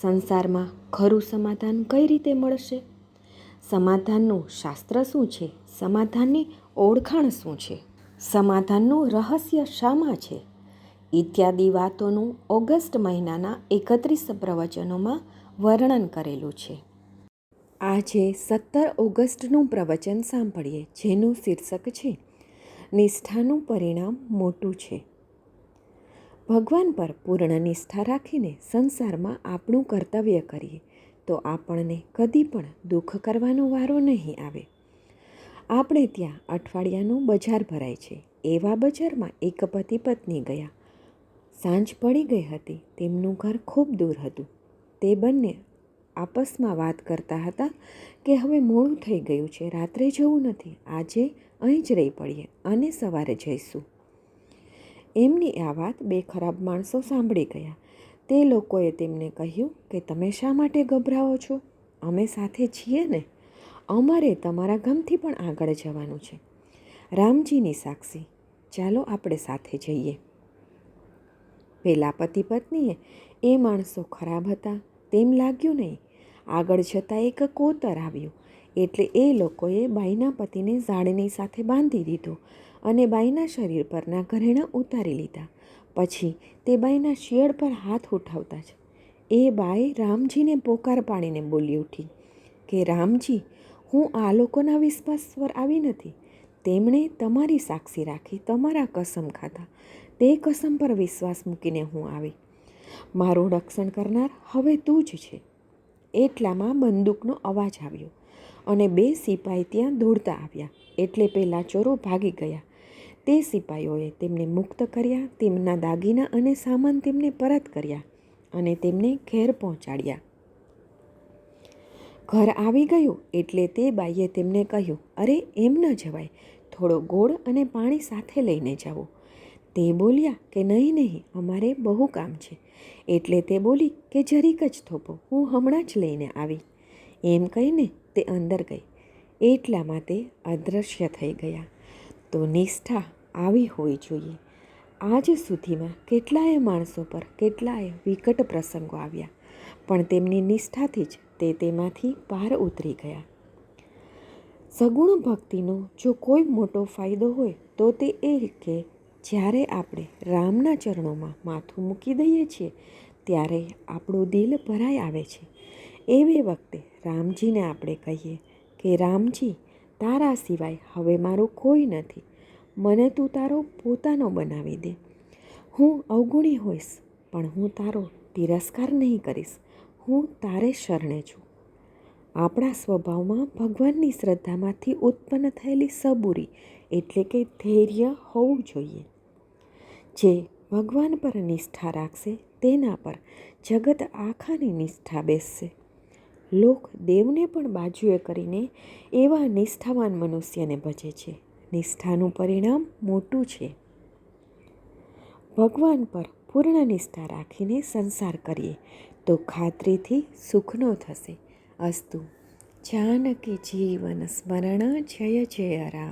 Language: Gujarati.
સંસારમાં ખરું સમાધાન કઈ રીતે મળશે? સમાધાનનું શાસ્ત્ર શું છે? સમાધાનની ઓળખાણ શું છે? સમાધાનનું રહસ્ય શામાં છે? ઇત્યાદિ વાતોનું ઓગસ્ટ મહિનાના એકત્રીસ પ્રવચનોમાં વર્ણન કરેલું છે. આજે સત્તર ઓગસ્ટનું પ્રવચન સાંભળીએ, જેનું શીર્ષક છે, નિષ્ઠાનું પરિણામ મોટું છે. ભગવાન પર પૂર્ણ નિષ્ઠા રાખીને સંસારમાં આપણું કર્તવ્ય કરીએ, તો આપણને કદી પણ દુઃખ કરવાનો વારો નહીં આવે. આપણે ત્યાં અઠવાડિયાનું બજાર ભરાય છે. એવા બજારમાં એક પતિ પત્ની ગયા. સાંજ પડી ગઈ હતી. તેમનું ઘર ખૂબ દૂર હતું. તે બંને આપસમાં વાત કરતા હતા કે હવે મોડું થઈ ગયું છે. રાત્રે જવું નથી. આજે અહીં જ રહી પડીએ અને સવારે જઈશું. એમની આ વાત બે ખરાબ માણસો સાંભળી ગયા. તે લોકોએ તેમને કહ્યું કે, તમે શા માટે ગભરાવો છો? અમે સાથે છીએ ને? અમારે તમારા ગામથી પણ આગળ જવાનું છે. રામજીની સાક્ષી, ચાલો આપણે સાથે જઈએ. પેલા પતિ પત્નીએ એ માણસો ખરાબ હતા, તેમ લાગ્યું નહીં. આગળ જતાં એક કોતર આવ્યું. એટલે એ લોકોએ બાઈના પતિને ઝાડની સાથે બાંધી દીધો. અને બાઈના શરીર પરના ઘરેણાં ઉતારી લીધા. પછી તે બાઈના શિયળ પર હાથ ઉઠાવતા જ એ બાઈ રામજીને પોકાર પાડીને બોલી ઉઠી કે, રામજી, હું આ લોકોના વિશ્વાસ પર આવી નથી. તેમણે તમારી સાક્ષી રાખી તમારા કસમ ખાધા. તે કસમ પર વિશ્વાસ મૂકીને હું આવી. મારું રક્ષણ કરનાર હવે તું જ છે. એટલામાં બંદૂકનો અવાજ આવ્યો અને બે સિપાઈ ત્યાં દોડતા આવ્યા. એટલે પહેલાં ચોરો ભાગી ગયા. તે સિપાઈઓએ તેમને મુક્ત કર્યા, તેમના દાગીના અને સામાન તેમને પરત કર્યા અને તેમને ઘેર પહોંચાડ્યા. ઘર આવી ગયું એટલે તે બાઈએ તેમને કહ્યું, અરે, એમ ન જવાય. થોડો ગોળ અને પાણી સાથે લઈને જાઓ. તે બોલ્યા કે, નહીં નહીં, અમારે બહુ કામ છે. એટલે તે બોલી કે, જરીક જ થોપો હું હમણાં જ લઈને આવી. એમ કહીને તે અંદર ગઈ. એટલામાં તે અદૃશ્ય થઈ ગયા. તો નિષ્ઠા આવી હોવી જોઈએ. આજ સુધીમાં કેટલાય માણસો પર કેટલાય વિકટ પ્રસંગો આવ્યા, પણ તેમની નિષ્ઠાથી જ તે તેમાંથી બહાર ઉતરી ગયા. સગુણ ભક્તિનો જો કોઈ મોટો ફાયદો હોય, તો તે એ કે જ્યારે આપણે રામના ચરણોમાં માથું મૂકી દઈએ છીએ, ત્યારે આપણું દિલ ભરાઈ આવે છે. એવી વખતે રામજીને આપણે કહીએ કે, રામજી, તારા સિવાય હવે મારું કોઈ નથી. મને તું તારો પોતાનો બનાવી દે. હું અવગુણી હોઈશ, પણ હું તારો તિરસ્કાર નહીં કરીશ. હું તારે શરણે છું. આપણા સ્વભાવમાં ભગવાનની શ્રદ્ધામાંથી ઉત્પન્ન થયેલી સબૂરી એટલે કે ધૈર્ય હોવું જોઈએ. જે ભગવાન પર નિષ્ઠા રાખશે, તેના પર જગત આખાની નિષ્ઠા બેસશે. લોક દેવને પણ બાજુએ કરીને એવા નિષ્ઠાવાન મનુષ્યને ભજે છે. નિષ્ઠાનું પરિણામ મોટું છે. ભગવાન પર પૂર્ણ નિષ્ઠા રાખીને સંસાર કરીએ તો ખાતરીથી સુખનો થશે. અસ્તુ. જાનકી જીવન સ્મરણ, જય જય રામ.